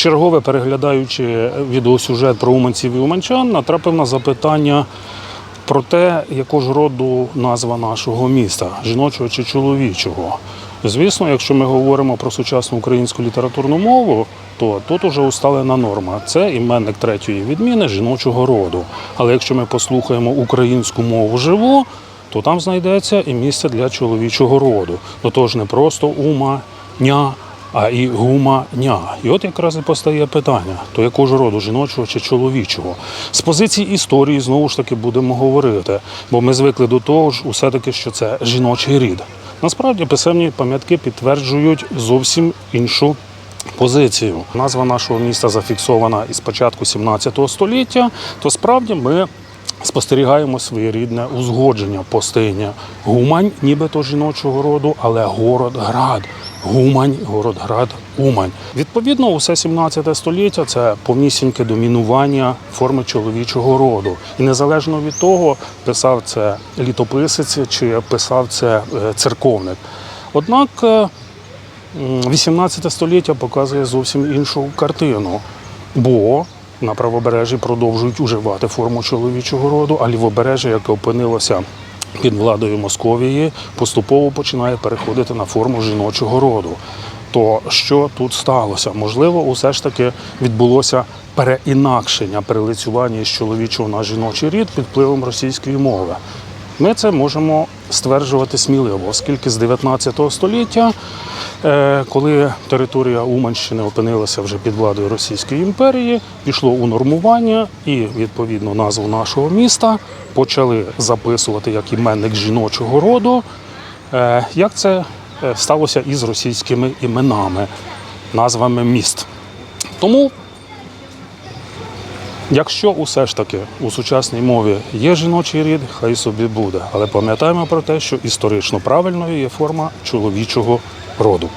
Вчергове переглядаючи відеосюжет про уманців і уманчан, натрапив на запитання про те, якого ж роду назва нашого міста жіночого чи чоловічого. Звісно, якщо ми говоримо про сучасну українську літературну мову, то тут уже усталена норма. Це іменник третьої відміни жіночого роду. Але якщо ми послухаємо українську мову живу, то там знайдеться і місце для чоловічого роду. До того ж не просто ума, ня, а і гума ня. І от якраз і постає питання: то якого ж роду жіночого чи чоловічого? З позиції історії знову ж таки будемо говорити, бо ми звикли до того ж, усе таки, що це жіночий рід. Насправді писемні пам'ятки підтверджують зовсім іншу позицію. Назва нашого міста зафіксована із початку 17 століття. То справді ми спостерігаємо своєрідне узгодження постиння. Гумань, нібито жіночого роду, але город-град. Гумань, город-град, Умань. Відповідно, усе 17 століття це повнісіньке домінування форми чоловічого роду. І незалежно від того, писав це літописець чи писав це е, церковник. Однак е, 18 століття показує зовсім іншу картину, бо на правобережжі продовжують уживати форму чоловічого роду, а лівобережжя, яке опинилося під владою Московії, поступово починає переходити на форму жіночого роду. То що тут сталося? Можливо, усе ж таки відбулося переінакшення, перелицювання з чоловічого на жіночий рід під впливом російської мови. Ми це можемо стверджувати сміливо, оскільки з 19 століття, е, коли територія Уманщини опинилася вже під владою Російської імперії, пішло у нормування і відповідно назву нашого міста почали записувати як іменник жіночого роду. Е, Як це е, сталося із російськими іменами, назвами міст. Тому Якщо усе ж таки у сучасній мові є жіночий рід, хай собі буде. Але пам'ятаємо про те, що історично правильною є форма чоловічого роду.